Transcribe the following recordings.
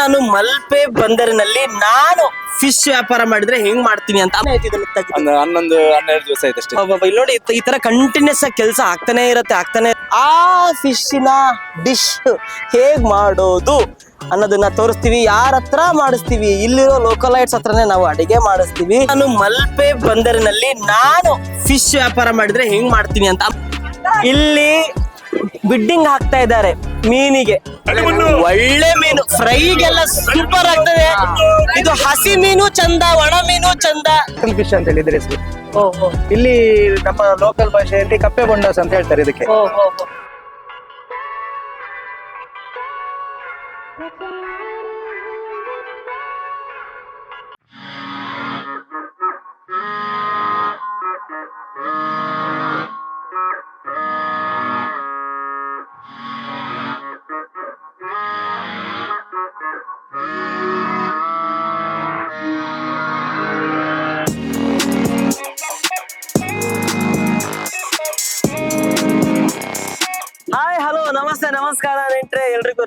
ನಾನು ಮಲ್ಪೆ ಬಂದರಿನಲ್ಲಿ ನಾನು ಫಿಶ್ ವ್ಯಾಪಾರ ಮಾಡಿದ್ರೆ ಹೆಂಗ್ ಮಾಡ್ತೀನಿ ಅಂತ. ಒಂದು ಹನ್ನೊಂದು ಹನ್ನೆರಡು ದಿವಸ ಆಯ್ತು ಅಷ್ಟೇ ಇಲ್ಲಿ ನೋಡಿ ಈ ತರ ಕಂಟಿನ್ಯೂಸ್ ಆಗಿ ಕೆಲಸ ಆಗ್ತಾನೆ ಇರತ್ತೆ ಆಗ್ತಾನೆ ಆ ಫಿಶ್ನ ಡಿಶ್ ಹೇಗ್ ಮಾಡೋದು ಅನ್ನೋದನ್ನ ತೋರಿಸ್ತೀವಿ. ಯಾರ ಹತ್ರ ಮಾಡಿಸ್ತೀವಿ? ಇಲ್ಲಿರೋ ಲೋಕಲೈಟ್ಸ್ ಹತ್ರನೇ ನಾವು ಅಡಿಗೆ ಮಾಡಿಸ್ತೀವಿ. ನಾನು ಮಲ್ಪೆ ಬಂದರಿನಲ್ಲಿ ನಾನು ಫಿಶ್ ವ್ಯಾಪಾರ ಮಾಡಿದ್ರೆ ಹೆಂಗ್ ಮಾಡ್ತೀನಿ ಅಂತ. ಇಲ್ಲಿ ಬಿಡ್ಡಿಂಗ್ ಹಾಕ್ತಾ ಇದ್ದಾರೆ ಮೀನಿಗೆ. ಒಳ್ಳೆ ಮೀನು. ಫ್ರೈಗೆಲ್ಲ ಸೂಪರ್ ಆಗ್ತದೆ. ಇದು ಹಸಿ ಮೀನು ಚಂದ ಒಣ ಮೀನು ಚಂದ. ಫಿಶ್ ಅಂತ ಹೇಳಿದ್ರೆ ಇಲ್ಲಿ ನಮ್ಮ ಲೋಕಲ್ ಭಾಷೆಯಲ್ಲಿ ಕಪ್ಪೆ ಬೊಂಡಾಸ್ ಅಂತ ಹೇಳ್ತಾರೆ ಇದಕ್ಕೆ.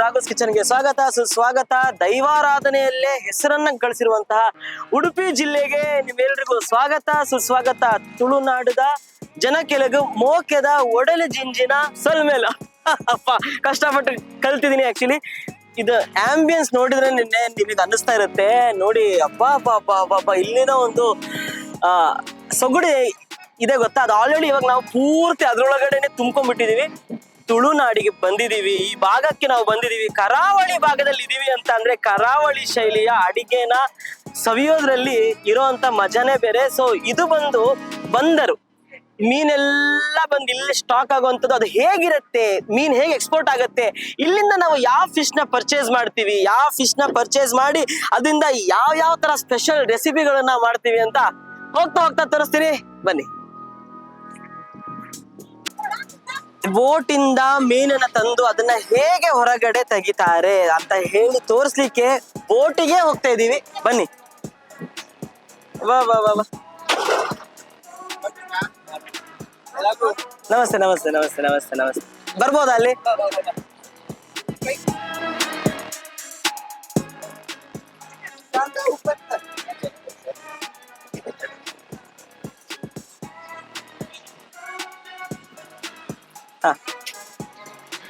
ರಾಘೋಸ್ ಕಿಚನ್ಗೆ ಸ್ವಾಗತ. ಸುಸ್ವಾಗತ. ದೈವಾರಾಧನೆಯಲ್ಲೇ ಹೆಸರನ್ನ ಗಳಿಸಿರುವಂತಹ ಉಡುಪಿ ಜಿಲ್ಲೆಗೆ ನಿಮ್ಮೆಲ್ರಿಗೂ ಸ್ವಾಗತ. ಸುಸ್ವಾಗತ. ತುಳುನಾಡದ ಜನ ಕೆಲಗು ಮೋಕೆದ ಒಡಲು ಜಿಂಜಿನ ಸಲ್ಮೇಲ. ಅಪ್ಪ, ಕಷ್ಟಪಟ್ಟು ಕಲ್ತಿದ್ದೀನಿ ಆಕ್ಚುಲಿ ಇದು ಆಂಬಿಯನ್ಸ್ ನೋಡಿದ್ರೆ ನಿನ್ನೆ ನಿಮಗೆ ಅನ್ನಿಸ್ತಾ ಇರುತ್ತೆ. ನೋಡಿ ಅಪ್ಪ ಅಪ್ಪ ಅಪ್ಪ ಅಪ್ಪ ಅಪ್ಪ ಇಲ್ಲಿನ ಒಂದು, ಆ, ಸೊಗುಡಿ ಇದೆ ಗೊತ್ತಾ? ಅದು ಆಲ್ರೆಡಿ ಇವಾಗ ನಾವು ಪೂರ್ತಿ ಅದ್ರೊಳಗಡೆನೆ ತುಂಬ್ಕೊಂಡ್ಬಿಟ್ಟಿದೀವಿ. ತುಳುನಾಡಿಗೆ ಬಂದಿದೀವಿ ಈ ಭಾಗಕ್ಕೆ ನಾವು ಬಂದಿದೀವಿ ಕರಾವಳಿ ಭಾಗದಲ್ಲಿ ಇದೀವಿ ಅಂತ ಅಂದ್ರೆ ಕರಾವಳಿ ಶೈಲಿಯ ಅಡಿಗೆನ ಸವಿಯೋದ್ರಲ್ಲಿ ಇರೋಂತ ಮಜಾನೇ ಬೇರೆ. ಸೊ ಇದು ಬಂದು ಬಂದರು. ಮೀನೆಲ್ಲ ಬಂದು ಇಲ್ಲಿ ಸ್ಟಾಕ್ ಆಗುವಂಥದ್ದು ಅದು ಹೇಗಿರುತ್ತೆ? ಮೀನ್ ಹೇಗೆ ಎಕ್ಸ್ಪೋರ್ಟ್ ಆಗುತ್ತೆ? ಇಲ್ಲಿಂದ ನಾವು ಯಾವ ಫಿಶ್ನ ಪರ್ಚೇಸ್ ಮಾಡ್ತೀವಿ? ಯಾವ ಫಿಶ್ನ ಪರ್ಚೇಸ್ ಮಾಡಿ ಅದರಿಂದ ಯಾವ ಯಾವ ತರ ಸ್ಪೆಷಲ್ ರೆಸಿಪಿಗಳನ್ನ ಮಾಡ್ತೀವಿ ಅಂತ ಹೋಗ್ತಾ ಹೋಗ್ತಾ ತೋರಿಸ್ತೀನಿ. ಬನ್ನಿ. ಬೋಟ್ ಇಂದ ಮೀನನ್ನ ತಂದು ಅದನ್ನ ಹೇಗೆ ಹೊರಗಡೆ ತೆಗಿತಾರೆ ಅಂತ ಹೇಳಿ ತೋರಿಸ್ಲಿಕ್ಕೆ ಬೋಟಿಗೆ ಹೋಗ್ತಾ ಇದೀವಿ ಬನ್ನಿ. ವಾ ವಾ ವಾ. ನಮಸ್ತೆ ನಮಸ್ತೆ ನಮಸ್ತೆ ನಮಸ್ತೆ ನಮಸ್ತೆ. ಬರ್ಬೋದಾ ಅಲ್ಲಿ?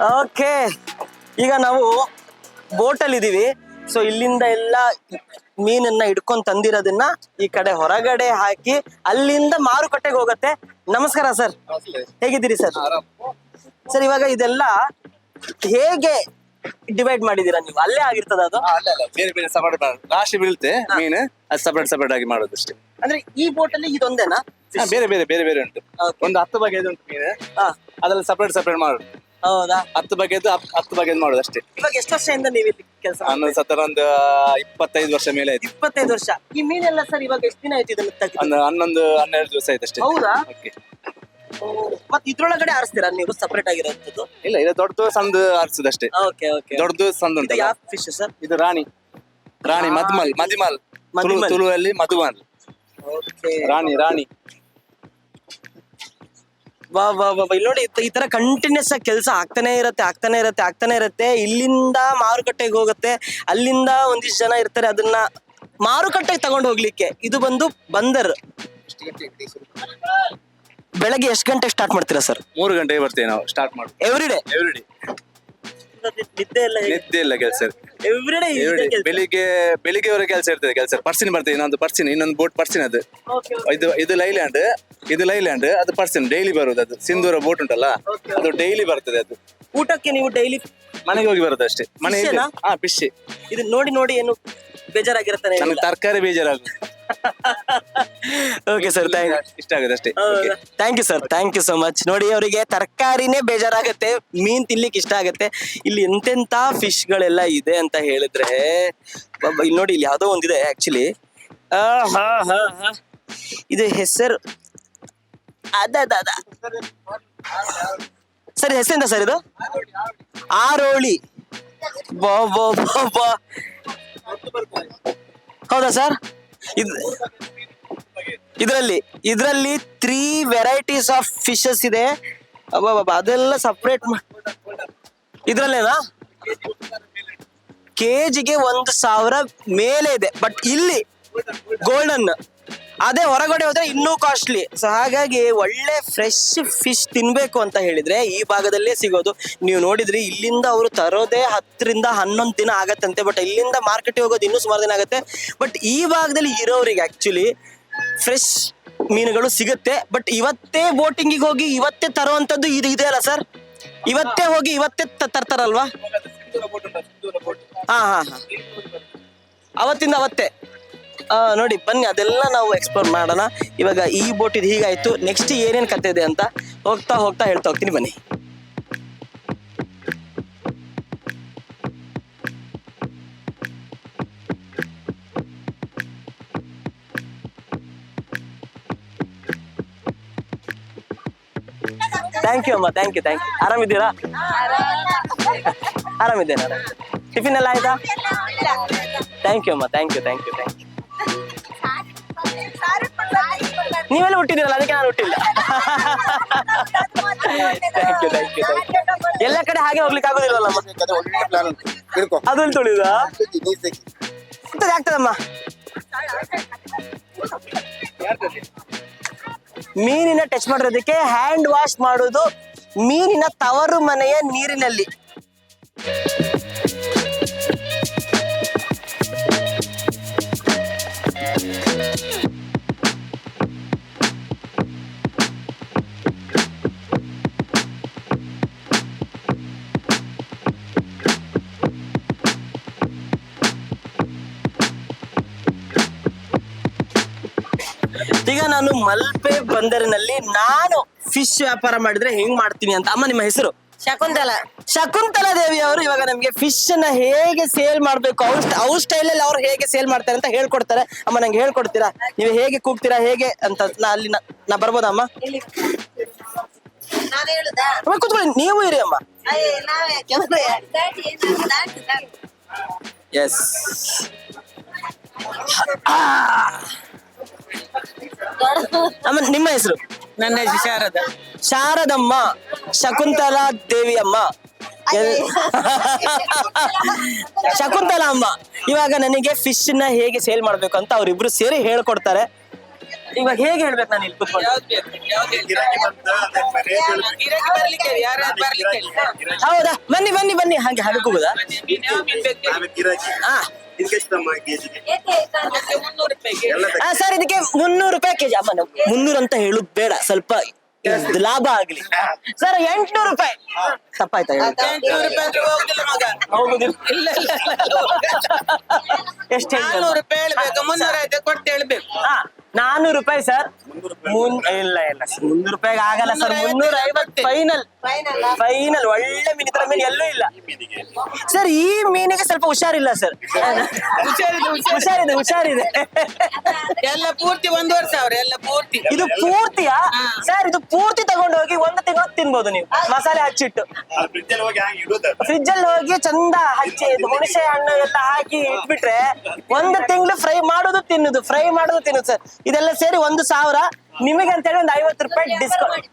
ಓಕೆ. ಈಗ ನಾವು ಬೋಟಲ್ಲಿ ಇದೀವಿ ಸೊ ಇಲ್ಲಿಂದ ಎಲ್ಲ ಮೀನನ್ನ ಹಿಡ್ಕೊಂಡ್ ತಂದಿರೋದನ್ನ ಈ ಕಡೆ ಹೊರಗಡೆ ಹಾಕಿ ಅಲ್ಲಿಂದ ಮಾರುಕಟ್ಟೆಗೆ ಹೋಗತ್ತೆ. ನಮಸ್ಕಾರ ಸರ್. ಹೇಗಿದ್ದೀರಿ ಸರ್? ಸರ್ ಇವಾಗ ಇದೆಲ್ಲ ಹೇಗೆ ಡಿವೈಡ್ ಮಾಡಿದೀರಾ ನೀವು? ಅಲ್ಲೇ ಆಗಿರ್ತದ ಅದು? ಬೇರೆ ಬೇರೆ ಸಪರೇಟ್ ರಾಶಿ ಬೀಳುತ್ತೆ ಮೀನು. ಅದು ಸಪರೇಟ್ ಸಪರೇಟ್ ಆಗಿ ಮಾಡೋದು ಅಷ್ಟೇ. ಅಂದ್ರೆ ಈ ಬೋಟ್ ಅಲ್ಲಿ ಇದೊಂದೇನಾ ಬೇರೆ ಬೇರೆ ಬೇರೆ ಬೇರೆ ಉಂಟು. ಒಂದು ಹತ್ತು ಬಗೆದು ಉಂಟು ಮೀನು ಅದ್ರಲ್ಲಿ ಸಪರೇಟ್ ಸಪರೇಟ್ ಮಾಡೋದು ಹೌದಾ? ಹತ್ತು ಬಗೆದು ಹತ್- ಹತ್ತು ಬಗೆದು ಮಾಡೋದು ಅಷ್ಟೇ. ಇವಾಗ ಎಷ್ಟು ವರ್ಷದಿಂದ ನೀವು ಇಲ್ಲಿ ಕೆಲಸ ನಾನು ಸತ್ತರ ಒಂದು ಇಪ್ಪತ್ತೈದು ವರ್ಷ ಮೇಲೆ ಆಯ್ತು ಇಪ್ಪತ್ತೈದು ವರ್ಷ. ಈ ಮೀನೆಲ್ಲ ಸರ್ ಇವಾಗ ಎಷ್ಟು ದಿನ ಆಯ್ತು ಇದನ್ನ ತೆಗ್ದು? ಒಂದು ಹನ್ನೊಂದು ಹನ್ನೆರಡು ದಿವಸ ಆಯ್ತು ಅಷ್ಟೇ. ಹೌದಾ? Okay. ಮತ್ ಇದ್ರೊಳಗಡೆ ಆರಿಸ್ತೀರಾ ನೀವು ಸಪರೇಟ್ ಆಗಿರೋಂಥದ್ದು? ಇಲ್ಲ ಇದು ದೊಡ್ಡದು ಸಣ್ಣದು ಆರಿಸುದು ಅಷ್ಟೇ. ಓಕೆ ಓಕೆ ದೊಡ್ಡದು ಸಣ್ಣ ಇದು ಯಾವ ಫಿಶ್ ಸರ್? ಇದು ರಾಣಿ. ರಾಣಿ ಮಧುಮಲ್ ಮದಿಮಲ್. ತುಳು ಮದಿಮಲ್. ತುಳುವಲ್ಲಿ ಮಧುಮಲ್. ಓಕೆ. ರಾಣಿ ರಾಣಿ. ವಾ ವಾ ವಾ. ಇಲ್ಲಿ ನೋಡಿ ಈ ತರ ಕಂಟಿನ್ಯೂಸ್ ಆಗಿ ಕೆಲಸ ಆಗ್ತಾನೆ ಇರತ್ತೆ ಆಗ್ತಾನೆ ಇರುತ್ತೆ ಆಗ್ತಾನೆ ಇರುತ್ತೆ. ಇಲ್ಲಿಂದ ಮಾರುಕಟ್ಟೆಗೆ ಹೋಗುತ್ತೆ ಅಲ್ಲಿಂದ ಒಂದಿಷ್ಟು ಜನ ಇರ್ತಾರೆ ಅದನ್ನ ಮಾರುಕಟ್ಟೆಗೆ ತಗೊಂಡು ಹೋಗ್ಲಿಕ್ಕೆ. ಇದು ಬಂದು ಬಂದರ್. ಬೆಳಗ್ಗೆ ಎಷ್ಟು ಗಂಟೆಗೆ ಸ್ಟಾರ್ಟ್ ಮಾಡ್ತೀರಾ ಸರ್? ಮೂರು ಗಂಟೆಗೆ ಬರ್ತೀವಿ ನಾವು ಸ್ಟಾರ್ಟ್ ಮಾಡಿ. ಎವ್ರಿ ಡೇ ಎವ್ರಿ ಡೇ ನಿದ್ದೆ ಎಲ್ಲ ನಿದ್ದೆ ಇಲ್ಲ ಕೆಲಸ. ಎವ್ರಿ ಡೇ ಬೆಳಿಗ್ಗೆ ಬೆಳಿಗ್ಗೆವರೆಗೆ ಕೆಲಸ ಇರ್ತದೆ ಕೆಲಸ. ಪರ್ಸಿನ್ ಬರ್ತದೆ ಇನ್ನೊಂದು ಪರ್ಸಿನ್ ಇನ್ನೊಂದು ಬೋಟ್ ಪರ್ಸಿನ್ ಅದು. ಇದು ಇದು ಲೈಲ್ಯಾಂಡ್ ಇದು ಲೈಲ್ಯಾಂಡ್ ಅದು ಪರ್ಸಿನ್ ಡೈಲಿ ಬರುದು ಅದು. ಸಿಂಧೂರ ಬೋಟ್ ಉಂಟಲ್ಲ ಅದು ಡೈಲಿ ಬರ್ತದೆ ಅದು. ಊಟಕ್ಕೆ ನೀವು ಡೈಲಿ ಮನೆಗೆ ಹೋಗಿ ಬರೋದು ಅಷ್ಟೇ. ಮನೆ? ಹಾ ಫಿಶ್ ಇದು ನೋಡಿ ನೋಡಿ ಏನು ಬೇಜಾರಾಗಿರುತ್ತೆ ನನಗೆ ತರಕಾರಿ ಬೇಜಾರಾಗುತ್ತೆ ಓಕೆ ಸರ್ ಥ್ಯಾಂಕ್ ಇಷ್ಟ ಆಗುತ್ತೆ ಅಷ್ಟೇ. Thank you sir thank you so much ನೋಡಿ ಅವರಿಗೆ ತರಕಾರಿನೇ ಬೇಜಾರಾಗತ್ತೆ. ಮೀನ್ ತಿನ್ಲಿಕ್ಕೆ ಇಷ್ಟ ಆಗತ್ತೆ. ಇಲ್ಲಿ ಎಂತೆಂತ ಫಿಶ್ ಗಳೆಲ್ಲ ಇದೆ ಅಂತ ಹೇಳಿದ್ರೆ ಇಲ್ಲಿ ನೋಡಿ ಇಲ್ಲಿ ಯಾವ್ದೋ ಒಂದಿದೆ ಆಕ್ಚುಲಿ ಇದು ಹೆಸರು ಅದ ಅದ ಹೆಸರು ಸರ್ ಹೆಸರಿಂದ ಸರ್ ಇದು? ಆರೋಳಿ. ಬಾ ಬಾ ಬಾ ಬಾ. ಹೌದಾ ಸರ್? ಇದು ಇದರಲ್ಲಿ ಇದರಲ್ಲಿ ತ್ರೀ ವೆರೈಟೀಸ್ ಆಫ್ ಫಿಶಸ್ ಇದೆ. ಅದೆಲ್ಲ ಸಪ್ರೇಟ್ ಇದರಲ್ಲೇನಾ? ಕೆಜಿಗೆ ಒಂದು ಸಾವಿರ ಮೇಲೆ ಇದೆ. ಬಟ್ ಇಲ್ಲಿ ಗೋಲ್ಡನ್ ಅದೇ ಹೊರಗಡೆ ಹೋದ್ರೆ ಇನ್ನೂ ಕಾಸ್ಟ್ಲಿ ಸೊ ಹಾಗಾಗಿ ಒಳ್ಳೆ ಫ್ರೆಶ್ ಫಿಶ್ ತಿನ್ಬೇಕು ಅಂತ ಹೇಳಿದ್ರೆ ಈ ಭಾಗದಲ್ಲೇ ಸಿಗೋದು. ನೀವು ನೋಡಿದ್ರಿ ಇಲ್ಲಿಂದ ಅವರು ತರೋದೇ ಹತ್ತರಿಂದ ಹನ್ನೊಂದು ದಿನ ಆಗತ್ತಂತೆ ಬಟ್ ಇಲ್ಲಿಂದ ಮಾರ್ಕೆಟ್ಗೆ ಹೋಗೋದು ಇನ್ನೂ ಸುಮಾರು ದಿನ ಆಗುತ್ತೆ. ಬಟ್ ಈ ಭಾಗದಲ್ಲಿ ಇರೋರಿಗೆ ಆಕ್ಚುಲಿ ಫ್ರೆಶ್ ಮೀನುಗಳು ಸಿಗುತ್ತೆ. ಬಟ್ ಇವತ್ತೇ ಬೋಟಿಂಗಿಗೆ ಹೋಗಿ ಇವತ್ತೇ ತರುವಂತದ್ದು ಇದು ಇದೆ ಅಲ್ಲ ಸರ್ ಇವತ್ತೇ ಹೋಗಿ ಇವತ್ತೇ ತರ್ತಾರಲ್ವಾ? ಹಾ ಹಾ ಹಾ. ಅವತ್ತಿಂದ ಅವತ್ತೇ. ಆ, ನೋಡಿ ಬನ್ನಿ ಅದೆಲ್ಲ ನಾವು ಎಕ್ಸ್ಪ್ಲೋರ್ ಮಾಡೋಣ. ಇವಾಗ ಈ ಬೋಟ್ ಇದು ಹೀಗಾಯ್ತು. ನೆಕ್ಸ್ಟ್ ಏನೇನ್ ಕತೆ ಇದೆ ಅಂತ ಹೋಗ್ತಾ ಹೋಗ್ತಾ ಹೇಳ್ತಾ ಹೋಗ್ತೀನಿ ಬನ್ನಿ. ಥ್ಯಾಂಕ್ ಯು ಅಮ್ಮ. ಥ್ಯಾಂಕ್ ಯು ಥ್ಯಾಂಕ್ ಯು ಆರಾಮಿದ್ದೀರಾ? ಆರಾಮಿದ್ದೇನೆ ಆರಾಮ ಟಿಫಿನ್ ಎಲ್ಲ ಆಯ್ತಾ? ಥ್ಯಾಂಕ್ ಯು ಅಮ್ಮ. ಥ್ಯಾಂಕ್ ಯು ಥ್ಯಾಂಕ್ ಯು ನೀವೆಲ್ಲ ಹುಟ್ಟಿದಿರಲ್ಲ ಅದಕ್ಕೆ ನಾನು ಹುಟ್ಟಿಲ್ಲ. ಎಲ್ಲ ಕಡೆ ಹಾಗೆ ಹೋಗ್ಲಿಕ್ಕೆ ಆಗುದಿಲ್ಲ ಒಳ್ಳೆ ಪ್ಲಾನ್ ಉಂಟು. ಹಿಡ್ಕೊ. ಅದ್ರಲ್ಲಿ ತುಳಿದ? ಆಗ್ತದಮ್ಮ? ಮೀನಿನ ಟಚ್ ಮಾಡಿರೋದಕ್ಕೆ ಹ್ಯಾಂಡ್ ವಾಶ್ ಮಾಡೋದು ಮೀನಿನ ತವರು ಮನೆಯ ನೀರಿನಲ್ಲಿ. ಮಲ್ಪೆ ಬಂದರಿನಲ್ಲಿ ನಾನು ಫಿಶ್ ವ್ಯಾಪಾರ ಮಾಡಿದ್ರೆ ಹೆಂಗ್ ಮಾಡ್ತೀನಿ ಅಂತ. ಅಮ್ಮ ನಿಮ್ಮ ಹೆಸರು? ಶಕುಂತಲ. ಶಕುಂತಲಾ ದೇವಿ ಅವರು ಇವಾಗ ನಮ್ಗೆ ಫಿಶ್ ಅನ್ನ ಹೇಗೆ ಸೇಲ್ ಮಾಡ್ಬೇಕು ಅವ್ರ ಅವ್ರ ಸ್ಟೈಲ್ ಅಲ್ಲಿ ಅವ್ರು ಹೇಗೆ ಸೇಲ್ ಮಾಡ್ತಾರೆ ಅಂತ ಹೇಳ್ಕೊಡ್ತಾರೆ. ಅಮ್ಮ ನಂಗೆ ಹೇಳ್ಕೊಡ್ತೀರಾ? ನೀವು ಹೇಗೆ ಕೂಗ್ತೀರಾ ಹೇಗೆ ಅಂತ ನಾ ಅಲ್ಲಿ ನಾ- ನಾ ಬರ್ಬೋದಾ ಅಮ್ಮ? ನಾನು ಹೇಳುದಾ? ಅಮ್ಮ ಕೂತ್ಕೊಳ್ಳಿ ನೀವು ಇರಿ ಅಮ್ಮ. ಅಯ್ಯ, ನಾವೇ ಕೆಲ್ಸ. ದಾಟಿ ಏನು? ದಾಟಿ, ದಾಟಿ. ಎಸ್ ಅಮ್ಮ ನಿಮ್ಮ ಹೆಸರು? ನನ್ನ ಹೆಸರು ಶಾರದ. ಶಾರದಮ್ಮ ಶಕುಂತಲಾ ದೇವಿಯಮ್ಮ. ಅಮ್ಮ ಶಕುಂತಲಾ ಅಮ್ಮ ಇವಾಗ ನನಗೆ ಫಿಶ್ನ ಹೇಗೆ ಸೇಲ್ ಮಾಡ್ಬೇಕು ಅಂತ ಅವ್ರಿಬ್ರು ಸೇರಿ ಹೇಳ್ಕೊಡ್ತಾರೆ. ಇವಾಗ ಹೇಗೆ ಹೇಳ್ಬೇಕು ನಾನು ಇಲ್ಲಿ ಕೂತ್ಕೊಂಡು? ಯಾವ್ದು ಬೇಕು ಯಾವ್ದು ಹೇಳಿ? ಗಿರಾಕಿ ಬರ್ಲಿಕ್ಕೆ ಹೇಳಿ, ಬರ್ಲಿಕ್ಕೆ ಹೇಳಿ. ಹೌದಾ? ಬನ್ನಿ ಬನ್ನಿ ಬನ್ನಿ. ಹಾಗೆ ಹಾಗೆ ಕೂಗುದಾ? ಮೀನು ಯಾವ ಮೀನು ಬೇಕು ಹೇಳಿ? ಹಾ? ಸರ್ ಇದಕ್ಕೆ ಮುನ್ನೂರು ರೂಪಾಯಿ ಕೆಜಿ. ಅಮ್ಮ ನಾವು ಮುನ್ನೂರು ಅಂತ ಹೇಳುದು ಬೇಡ. ಸ್ವಲ್ಪ ಲಾಭ ಆಗ್ಲಿ. ಸರ್ ಎಂಟ್ನೂರು ರೂಪಾಯಿ. ತಪ್ಪಾಯ್ತಾ ಎಷ್ಟು ರೂಪಾಯಿ ಹೇಳ್ಬೇಕು. ಮುನ್ನೂರ ಐತೆ ಕೊಟ್ಟು ಹೇಳ್ಬೇಕು. ಹಾ. ನಾನೂರು ರೂಪಾಯಿ ಸರ್. ಇಲ್ಲ ಇಲ್ಲ ಸರ್ ಮುನ್ನೂರು ರೂಪಾಯಿಗೆ ಆಗಲ್ಲ ಸರ್. ಮುನ್ನೂರ ಐವತ್ತು ಫೈನಲ್. ಫೈನಲ್ ಒಳ್ಳೆ ಮೀನ್ ಇದ್ರ ಮೀನು ಎಲ್ಲೂ ಇಲ್ಲ. ಸರ್ ಈ ಮೀನಿಗೆ ಸ್ವಲ್ಪ ಹುಷಾರಿಲ್ಲ ಸರ್. ಹುಷಾರಿದೆ ಹುಷಾರಿದೆ. ಎಲ್ಲ ಪೂರ್ತಿ ಒಂದೂವರೆ ಸಾವಿರ ಎಲ್ಲ ಪೂರ್ತಿ. ಇದು ಪೂರ್ತಿಯಾ? ಸರ್ ಇದು ಪೂರ್ತಿ ತಗೊಂಡು ಹೋಗಿ ಒಂದು ತಿಂಗಳು ತಿನ್ಬೋದು ನೀವು. ಮಸಾಲೆ ಹಚ್ಚಿಟ್ಟು. ಫ್ರಿಜ್ ಅಲ್ಲಿ ಹೋಗಿ ಚಂದ ಹಚ್ಚಿ ಹುಣಸೆ ಹಣ್ಣು ಎಲ್ಲ ಹಾಕಿ ಇಟ್ಬಿಟ್ರೆ ಒಂದು ತಿಂಗಳು ಫ್ರೈ ಮಾಡೋದು ತಿನ್ನುದು ಫ್ರೈ ಮಾಡೋದು ತಿನ್ನುದು ಸರ್. ಇದೆಲ್ಲ ಸೇರಿ ಒಂದು ಸಾವಿರ. ನಿಮಗೆ ಅಂತ ಹೇಳಿ ಒಂದು ಐವತ್ತು ರೂಪಾಯಿ ಡಿಸ್ಕೌಂಟ್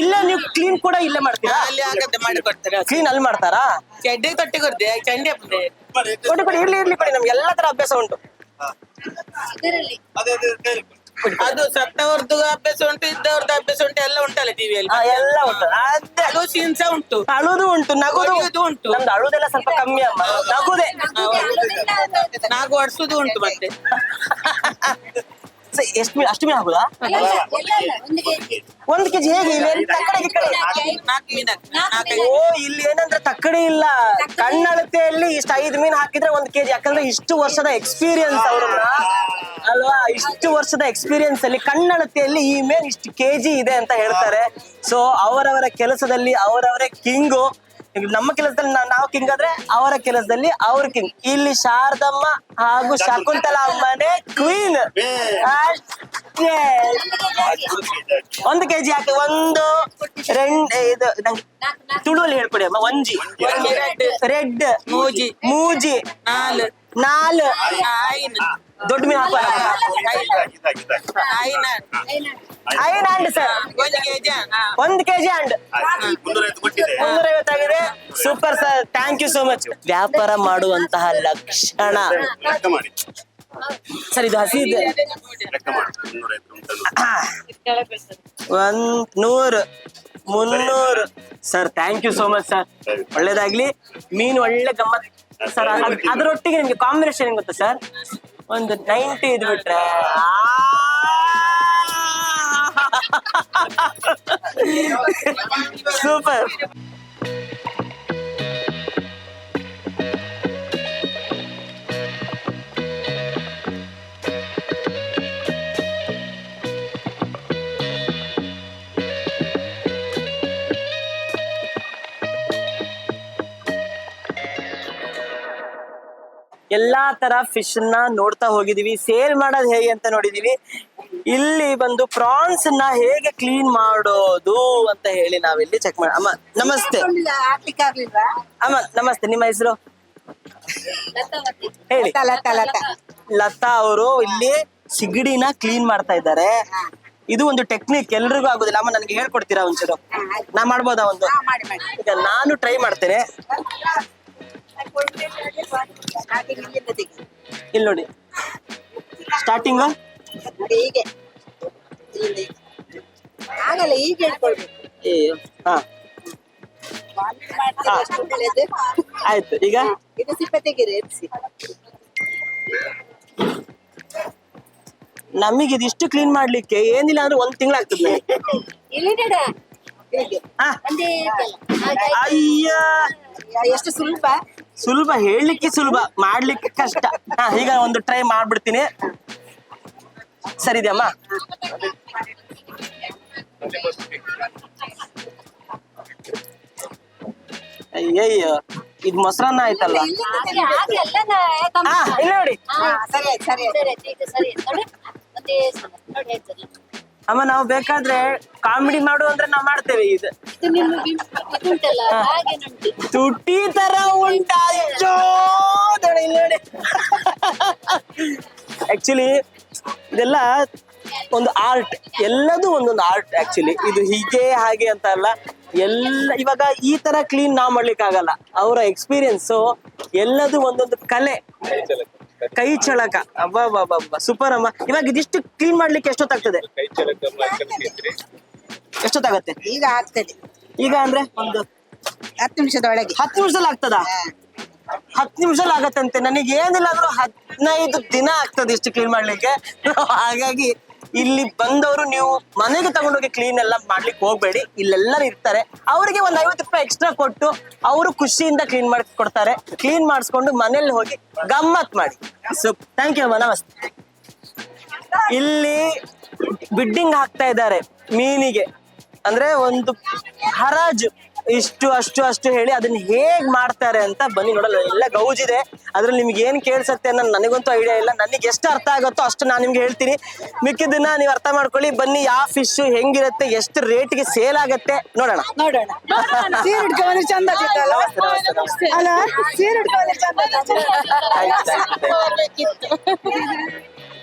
ಇಲ್ಲ ನೀವು ಕ್ಲೀನ್ ಕೂಡ ಇಲ್ಲೇ ಮಾಡ್ತೀರಾ? ಅಲ್ಲಿ ಆಗತ್ತೆ ಮಾಡಿ ಕೊಡ್ತಾರೆ? ಕ್ಲೀನ್ ಅಲ್ಲಿ ಮಾಡ್ತಾರಾ? ಚಡ್ಡಿ ತೊಟ್ಟಿ ಕೊಡ್ತೀಯ? ಚಂಡಿ ಹಬ್ಬದೆ ಕೊಡಿ ಕೊಡಿ ಇರ್ಲಿ ಇರ್ಲಿ ಕೊಡಿ ನಮ್ಗೆ ಎಲ್ಲಾ ತರ ಅಭ್ಯಾಸ ಉಂಟು. ಅದು ಸತ್ತವರದ್ದು ಅಭ್ಯಾಸ ಉಂಟು ಇದ್ದವ್ರದ್ದು ಅಭ್ಯಾಸ ಉಂಟು ಎಲ್ಲ ಉಂಟಲ್ಲ ಟಿವಿಯಲ್ಲಿ ಹಾ, ಎಲ್ಲ ಉಂಟು. ಅದೇ ಅದು ಸೀನ್ಸ ಉಂಟು. ಅಳುದು ಉಂಟು ನಗುದು ಹೊಡೆಯುವುದು ಉಂಟು. ನಮ್ದು ಅಳುದೆಲ್ಲ ಸ್ವಲ್ಪ ಕಮ್ಮಿ ಅಮ್ಮ. ನಗುದೆ. ನಾಗು ವರ್ಷದ್ದು ಉಂಟು ಮತ್ತೆ. ಎಷ್ಟು ಮೀನು ಅಷ್ಟು ಮೀನು ಒಂದು ಕೆಜಿ. ಹೇಗೆ ಇಲ್ಲಿ? ಎಂತ ಆ ಕಡೆ ಈ ಕಡೆ ನಾಲ್ಕು ಮೀನು ನಾಲ್ಕು ಓ ಇಲ್ಲಿ ಏನಂದ್ರೆ ತಕ್ಕಡಿ ಇಲ್ಲ. ಕಣ್ಣಳತೆಯಲ್ಲಿ ಇಷ್ಟ ಐದು ಮೀನು ಹಾಕಿದ್ರೆ ಒಂದ್ ಕೆಜಿ. ಯಾಕಂದ್ರೆ ಇಷ್ಟು ವರ್ಷದ ಎಕ್ಸ್ಪೀರಿಯನ್ಸ್ ಅವ್ರನ್ನ ಅಲ್ವಾ? ಇಷ್ಟು ವರ್ಷದ ಎಕ್ಸ್ಪೀರಿಯನ್ಸ್ ಅಲ್ಲಿ ಕಣ್ಣಳತೆಯಲ್ಲಿ ಈ ಮೀನ್ ಇಷ್ಟು ಕೆಜಿ ಇದೆ ಅಂತ ಹೇಳ್ತಾರೆ. ಸೊ ಅವರವರ ಕೆಲಸದಲ್ಲಿ ಅವರವರೇ ಕಿಂಗು. ಈಗ ನಮ್ಮ ಕೆಲಸದಲ್ಲಿ ನಾವು ಕಿಂಗ್ ಆದ್ರೆ ಅವರ ಕೆಲಸದಲ್ಲಿ ಅವ್ರ ಕಿಂಗ್ ಇಲ್ಲಿ ಶಾರದಮ್ಮ ಹಾಗೂ ಶಕುಂತಲಾ ಅಮ್ಮನೇ ಕ್ವೀನ್ ಒಂದು ಕೆಜಿ ಹಾಕಿ ಒಂದು ರೆಂಡ್ ಇದು ನಂಗೆ ತುಳುವಲ್ಲಿ ಹೇಳ್ಕೊಡಿ ಅಮ್ಮ ಒಂಜಿ. ರೆಡ್ ರೆಡ್ ಮೂಜಿ. ಮೂಜಿ. ನಾಲ್ ನಾಲ್ ಆಯ್ನ ದೊಡ್ಡ ಮೀನು ಆಯ್ನ ಐನ್. ಹಂಡ್ ಸರ್. ಒಂದು ಕೆಜಿ ಒಂದ್ ಕೆಜಿ ಅಂಡ್. ಮುನ್ನೂರ ಐವತ್ತಾಗಿದೆ super sir. Thank you so much ವ್ಯಾಪಾರ ಮಾಡುವಂತಹ ಲಕ್ಷಣ. ಸರ್ ಇದು ಹಸಿ ಇದೆ. ಒಂದ್ ನೂರು ಮುನ್ನೂರು. Sir thank you so much sir. ಒಳ್ಳೇದಾಗ್ಲಿ. ಮೀನು ಒಳ್ಳೆ ಗಮ್ಮತ್. ಸರ್ ಅದರೊಟ್ಟಿಗೆ ನಿಮ್ಗೆ ಕಾಂಬಿನೇಷನ್ ಏನ್ ಗೊತ್ತಾ ಸರ್ ಒಂದು ನೈಂಟಿ ಇದು ಬಿಟ್ರೆ ಸೂಪರ್ ಎಲ್ಲಾ ತರ ಫಿಶ್ನ ನೋಡ್ತಾ ಹೋಗಿದೀವಿ. ಸೇಲ್ ಮಾಡೋದು ಹೇಗೆ ಅಂತ ನೋಡಿದೀವಿ. ಇಲ್ಲಿ ಬಂದು ಪ್ರಾನ್ಸ್ನ ಹೇಗೆ ಕ್ಲೀನ್ ಮಾಡೋದು ಅಂತ ಹೇಳಿ ನಾವಿಲ್ಲಿ ಚೆಕ್ ಮಾಡಿ ಅಮ್ಮ ನಮಸ್ತೆ. ಅಮ್ಮ ನಮಸ್ತೆ ನಿಮ್ಮ ಹೆಸರು? ಹೇಳಿ. ಲತಾ ಅವರು ಇಲ್ಲಿ ಸಿಗಡಿನ ಕ್ಲೀನ್ ಮಾಡ್ತಾ ಇದ್ದಾರೆ. ಇದು ಒಂದು ಟೆಕ್ನಿಕ್ ಎಲ್ರಿಗೂ ಆಗುದಿಲ್ಲ. ಅಮ್ಮ ನನಗೆ ಹೇಳ್ಕೊಡ್ತೀರಾ ಒಂಚೂರು? ನಾ ಮಾಡ್ಬೋದಾ ಒಂದು? ಈಗ ನಾನು ಟ್ರೈ ಮಾಡ್ತೇನೆ. ಇಲ್ಲಿ ನೋಡಿ. ಸ್ಟಾರ್ಟಿಂಗ್ ಹೀಗೆ. ಆಗಲ್ಲ ಈಗ ಹೇಳ್ಕೊಳ್ಬೇಕು. ಅಯ್ಯೋ ಹಾ. ಆಯ್ತು ಈಗ? ಇದು ಸಿಪ್ಪೆ ತೆಗೀರಿ ಎಪ್ಸಿ ನಮಗೆ ಇದಿಷ್ಟು ಕ್ಲೀನ್ ಮಾಡ್ಲಿಕ್ಕೆ ಏನಿಲ್ಲ ಅಂದ್ರೆ ಒಂದ್ ತಿಂಗಳಾಗ್ತದೆ ಅಯ್ಯ. ಎಷ್ಟು ಸುಲಭ? ಸುಲಭ ಹೇಳಲಿಕ್ಕೆ ಸುಲಭ ಮಾಡ್ಲಿಕ್ಕೆ ಕಷ್ಟ. ಹಾ ಈಗ ಒಂದು ಟ್ರೈ ಮಾಡ್ಬಿಡ್ತೀನಿ. ಸರಿದೆಯಮ್ಮ ಅಯ್ಯಯ್ಯೋ ಇದು ಮೊಸರನ್ನ ಆಯ್ತಲ್ಲ. ಹಾ ಇಲ್ಲಿ ನೋಡಿ. ಸರಿ ಸರಿ ಅಮ್ಮ ನಾವು ಬೇಕಾದ್ರೆ ಕಾಮಿಡಿ ಮಾಡು ಅಂದ್ರೆ ನಾವು ಮಾಡ್ತೇವೆ ಇದು. ಇದು ನಿಮ್ಗೆ ಹಾಗೆ ತುಟಿ ತರ ಉಂಟಾ ಅಯ್ಯೋ ನೋಡಿ ಇಲ್ಲಿ ನೋಡಿ ಆಕ್ಚುಲಿ ಇದೆಲ್ಲ ಒಂದು ಆರ್ಟ್ ಎಲ್ಲದೂ ಒಂದೊಂದು ಆರ್ಟ್ ಆಕ್ಚುಲಿ ಇದು ಹೀಗೆ ಹಾಗೆ ಅಂತ ಅಲ್ಲ. ಎಲ್ಲ ಇವಾಗ ಈ ತರ ಕ್ಲೀನ್ ನಾವ್ ಮಾಡ್ಲಿಕ್ಕೆ ಆಗಲ್ಲ ಅವರ ಎಕ್ಸ್ಪೀರಿಯನ್ಸ್ ಎಲ್ಲದೂ ಒಂದೊಂದು ಕಲೆ. ಕೈ ಚಳಕ. ಅಬ್ಬಾ ಸೂಪರ್ ಅಮ್ಮ. ಇವಾಗ ಇದಿಷ್ಟು ಕ್ಲೀನ್ ಮಾಡ್ಲಿಕ್ಕೆ ಎಷ್ಟೊತ್ತಾಗ್ತದೆ? ಎಷ್ಟೊತ್ತಾಗತ್ತೆ? ಈಗ ಆಗ್ತದೆ. ಈಗ ಅಂದ್ರೆ? ಒಂದು ಹತ್ತು ನಿಮಿಷದ ಒಳಗೆ ಹತ್ತು ನಿಮಿಷದಲ್ಲಿ ಆಗ್ತದ? ಹತ್ತು ನಿಮಿಷದಲ್ಲಿ ಆಗತ್ತಂತೆ. ನನಗೆ ಏನಿಲ್ಲ ಅಂದ್ರೂ ಹದಿನೈದು ದಿನ ಆಗ್ತದೆ ಇಷ್ಟು ಕ್ಲೀನ್ ಮಾಡ್ಲಿಕ್ಕೆ. ಹಾಗಾಗಿ ಇಲ್ಲಿ ಬಂದವರು ನೀವು ಮನೆಗೆ ತಗೊಂಡೋಗಿ ಕ್ಲೀನ್ ಎಲ್ಲ ಮಾಡ್ಲಿಕ್ಕೆ ಹೋಗ್ಬೇಡಿ. ಇಲ್ಲೆಲ್ಲರೂ ಇರ್ತಾರೆ. ಅವರಿಗೆ ಒಂದು ಐವತ್ತು ರೂಪಾಯಿ ಎಕ್ಸ್ಟ್ರಾ ಕೊಟ್ಟು ಅವರು ಖುಷಿಯಿಂದ ಕ್ಲೀನ್ ಮಾಡಿ ಕೊಡ್ತಾರೆ. ಕ್ಲೀನ್ ಮಾಡಿಸ್ಕೊಂಡು ಮನೇಲಿ ಹೋಗಿ ಗಮ್ಮತ್ ಮಾಡಿ. ಸೊ ಥ್ಯಾಂಕ್ ಯು ಅಮ್ಮ. ಇಲ್ಲಿ ಬಿಡ್ಡಿಂಗ್ ಹಾಕ್ತಾ ಇದ್ದಾರೆ ಮೀನಿಗೆ. ಅಂದ್ರೆ ಒಂದು ಹರಾಜು. ಇಷ್ಟು ಅಷ್ಟು ಅಷ್ಟು ಹೇಳಿ ಅದನ್ನ ಹೇಗ್ ಮಾಡ್ತಾರೆ ಅಂತ ಬನ್ನಿ ನೋಡಲ್ಲ ಎಲ್ಲ ಇದೆ. ಅದ್ರಲ್ಲಿ ನಿಮ್ಗೆ ಏನ್ ಕೇಳ್ಸತ್ತೆ ಅನ್ನೋ ನನಗಂತೂ ಐಡಿಯಾ ಇಲ್ಲ. ನನಗೆ ಎಷ್ಟು ಅರ್ಥ ಆಗುತ್ತೋ ಅಷ್ಟು ನಾನು ನಿಮ್ಗೆ ಹೇಳ್ತೀನಿ. ಮಿಕ್ಕಿದ್ದನ್ನ ನೀವು ಅರ್ಥ ಮಾಡ್ಕೊಳ್ಳಿ. ಬನ್ನಿ ಯಾವ ಫಿಶ್ ಹೆಂಗಿರುತ್ತೆ ಎಷ್ಟು ರೇಟ್ಗೆ ಸೇಲ್ ಆಗತ್ತೆ ನೋಡೋಣ. ನೋಡೋಣ.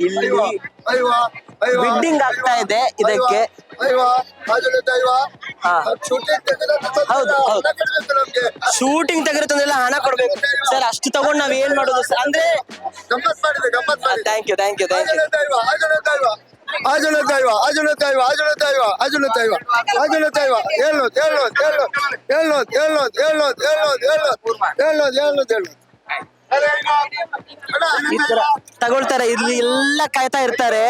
ಇಲ್ಲಿ ಬಿಡ್ಡಿಂಗ್ ಆಗ್ತಾ ಇದೆ ಇದಕ್ಕೆ ಶೂಟಿಂಗ್. ಶೂಟಿಂಗ್ ತೆಗೆದುತ್ತಂದ್ರೆಲ್ಲ ಹಣ ಕೊಡ್ಬೇಕು ಸರ್ ಅಷ್ಟು ತಗೊಂಡ್ ನಾವ್ ಏನ್ ಮಾಡೋದು ಸರ್ ಅಂದ್ರೆ thank you thank you thank you ಆಜುನ ದೈವ ಆಜುನ ದೈವ ಆಜುನ ದೈವ ಆಜುನ ದೈವ ಆಜುನ ದೈವ ಹೇಳ್ನೋದ್ ಹೇಳ್ನೋದ್ ಹೇಳ್ನೋದ್ ಹೇಳ್ನೋದ್ ಹೇಳ್ನೋದ್ ಹೇಳ್ನೋದ್ ಹೇಳ್ನೋದ್ ಹೇಳ್ನೋದ್ ಹೇಳ್ನೋದ್ ಹೇಳ್ನೋದ್ ಹೇಳ್ನೋದ್ ಈ ತರ ತಗೊಳ್ತಾರೆ. ಇಲ್ಲಿ ಎಲ್ಲ ಕಾಯ್ತಾ ಇರ್ತಾರೆ.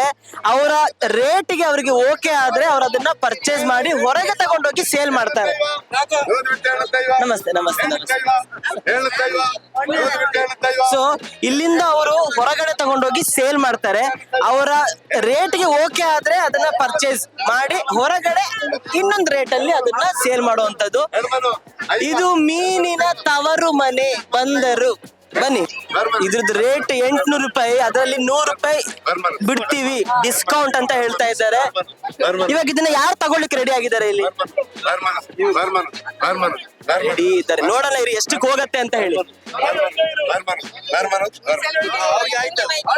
ಅವರ ರೇಟಿಗೆ ಅವರಿಗೆ ಓಕೆ ಆದ್ರೆ ಅವ್ರ ಅದನ್ನ ಪರ್ಚೇಸ್ ಮಾಡಿ ಹೊರಗೆ ತಗೊಂಡೋಗಿ ಸೇಲ್ ಮಾಡ್ತಾರೆ. ನಮಸ್ತೆ ನಮಸ್ತೆ ನಮಸ್ತೆ. ಸೊ ಇಲ್ಲಿಂದ ಅವರು ಹೊರಗಡೆ ತಗೊಂಡೋಗಿ ಸೇಲ್ ಮಾಡ್ತಾರೆ. ಅವರ ರೇಟ್ಗೆ ಓಕೆ ಆದ್ರೆ ಅದನ್ನ ಪರ್ಚೇಸ್ ಮಾಡಿ ಹೊರಗಡೆ ಇನ್ನೊಂದು ರೇಟ್ ಅಲ್ಲಿ ಅದನ್ನ ಸೇಲ್ ಮಾಡುವಂತದ್ದು ಇದು ಮೀನಿನ ತವರು ಮನೆ, ಬಂದರು. ಬನ್ನಿ. ಇದ್ರದ್ದು ರೇಟ್ ಎಂಟ್ನೂರು ರೂಪಾಯಿ ಅದರಲ್ಲಿ ನೂರು ರೂಪಾಯಿ ಬಿಡ್ತೀವಿ. ಡಿಸ್ಕೌಂಟ್ ಅಂತ ಹೇಳ್ತಾ ಇದ್ದಾರೆ. ಇವಾಗ ಇದನ್ನ ಯಾರು ತಗೊಳ್ಳಿಕ್ಕೆ ರೆಡಿ ಆಗಿದ್ದಾರೆ ಇಲ್ಲಿ? ರೆಡಿ ಇದ್ದಾರೆ. ನೋಡೋಣ ಇರಿ ಎಷ್ಟಕ್ಕೆ ಹೋಗತ್ತೆ ಅಂತ ಹೇಳಿ.